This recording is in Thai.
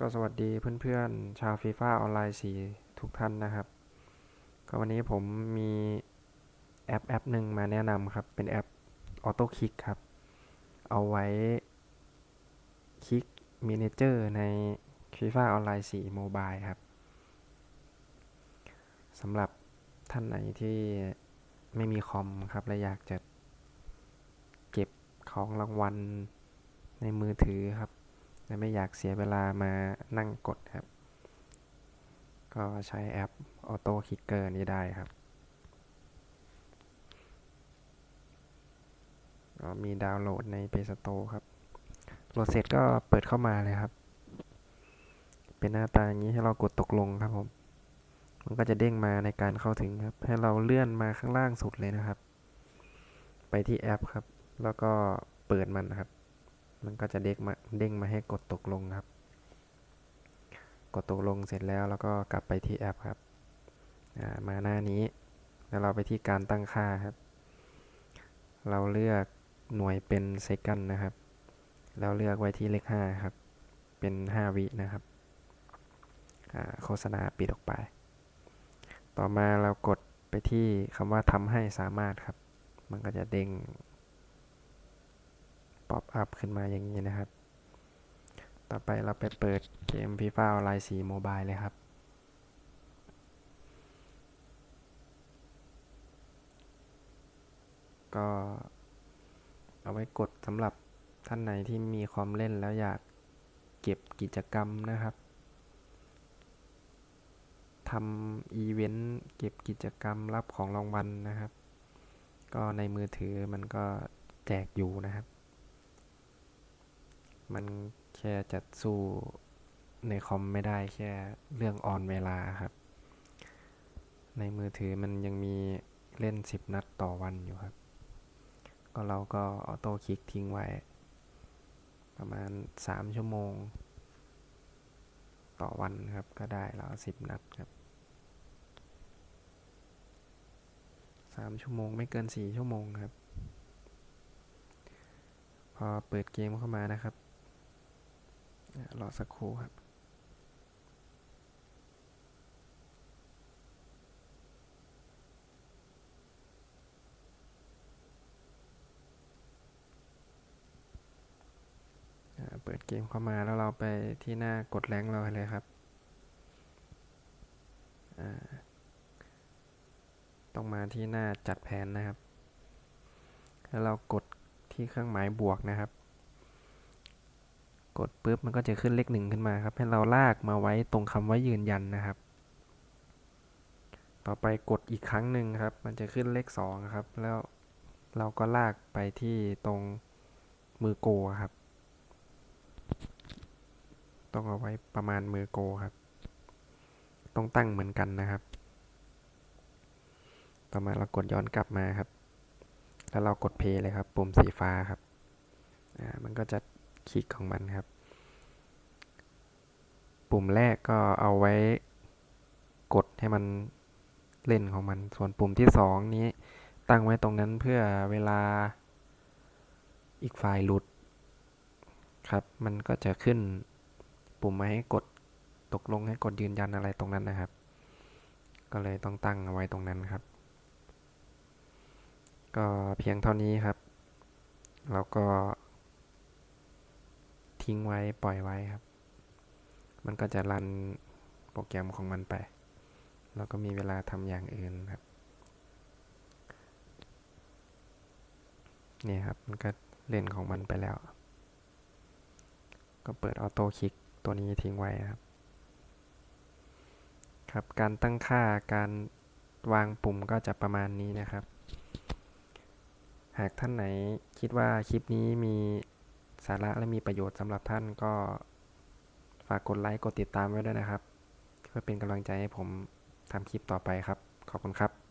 ก็สวัสดีเพื่อนๆ ชาวฟีฟ่าออนไลน์สีทุกท่านนะครับ ก็วันนี้ผมมีแอปแอปหนึ่งมาแนะนำครับ เป็นแอป Auto Kick ครับ เอาไว้คลิกมินิเจอร์ใน FIFA ออนไลน์4 Mobile ครับสำหรับท่านไหนที่ไม่มีคอมครับ และอยากจะเก็บของรางวัลในมือถือครับ และไม่อยากเสียเวลามานั่งกดครับ ก็ใช้แอป Auto Kicker นี้ได้ครับก็มีดาวน์โหลดใน Play Store ครับ โหลดเสร็จก็เปิดเข้ามาเลยครับ เป็นหน้าตาอย่างนี้ให้เรากดตกลงครับผม มันก็จะเด้งมาในการเข้าถึงครับ ให้เราเลื่อนมาข้างล่างสุดเลยนะครับ ไปที่แอปครับ แล้วก็เปิดมันนะครับ มันก็จะเด้งมาเด้งมาให้กดตกลงครับ กดตกลงเสร็จแล้วแล้วก็กลับไปที่แอปครับมาหน้านี้แล้วเราไปที่การตั้งค่าครับ เราเลือกหน่วยเป็นเซกันนะครับ แล้วเลือกไว้ที่เลข5ครับ เป็น 5 วินะครับโฆษณาปิดออกไป ต่อมาเรากดไปที่คำว่าทำให้สามารถครับ มันก็จะเด้ง ป๊อปอัพขึ้นมาอย่างนี้นะครับ ต่อไปเราไปเปิดเกม FIFA ออนไลน์4 Mobile เลยครับ ก็เอาไว้กดสำหรับท่านไหนที่มีความเล่นแล้วอยากเก็บกิจกรรมนะครับทำอีเวนต์เก็บกิจกรรมรับของรางวัลนะครับ ก็ในมือถือมันก็แจกอยู่นะครับ มันแค่จะสู้ในคอมไม่ได้แค่เรื่องออนเวลาครับ ในมือถือมันยังมีเล่น 10 นัดต่อวันอยู่ครับ ก็เราก็ออโต้คลิกทิ้งไว้ ประมาณ 3 ชั่วโมง ต่อวันครับก็ได้แล้ว 10 นัดครับ 3 ชั่วโมงไม่เกิน 4 ชั่วโมงครับ พอเปิดเกมเข้ามานะครับ รอสักครู่ครับเปิดเกมเข้ามาแล้วเราไปที่หน้ากดแรงเราเลยครับ ต้องมาที่หน้าจัดแผนนะครับ แล้วเรากดที่เครื่องหมายบวกนะครับ กดปุ๊บมันก็จะขึ้นเลขหนึ่งขึ้นมาครับ ให้เราลากมาไว้ตรงคำว่ายืนยันนะครับ ต่อไปกดอีกครั้งหนึ่งครับ มันจะขึ้นเลขสองครับ แล้วเราก็ลากไปที่ตรงมือโกครับ ต้องเอาไว้ประมาณมือโกครับ ต้องตั้งเหมือนกันนะครับ ต่อมาเรากดย้อนกลับมาครับ แล้วเรากดเพย์เลยครับ ปุ่มสีฟ้าครับ อ่า มันก็จะ คลิกของมันครับ ปุ่มแรกก็เอาไว้กดให้มันเล่นของมัน ส่วนปุ่มที่สองนี้ตั้งไว้ตรงนั้นเพื่อเวลาอีกฝ่ายหลุดครับ มันก็จะขึ้นปุ่มมาให้กดตกลงให้กดยืนยันอะไรตรงนั้นนะครับ ก็เลยต้องตั้งเอาไว้ตรงนั้นครับ ก็เพียงเท่านี้ครับ แล้วก็ ทิ้งไว้ปล่อยไว้ครับ มันก็จะรันโปรแกรมของมันไป แล้วก็มีเวลาทำอย่างอื่นครับ นี่ครับ มันก็เล่นของมันไปแล้ว ก็เปิดออโต้คลิกตัวนี้ทิ้งไว้ครับ ครับ การตั้งค่าการวางปุ่มก็จะประมาณนี้นะครับ หากท่านไหนคิดว่าคลิปนี้มี สาระและมีประโยชน์สำหรับท่านก็ฝากกดไลค์กดติดตามไว้ด้วยนะครับ เพื่อเป็นกำลังใจให้ผมทำคลิปต่อไปครับ ขอบคุณครับ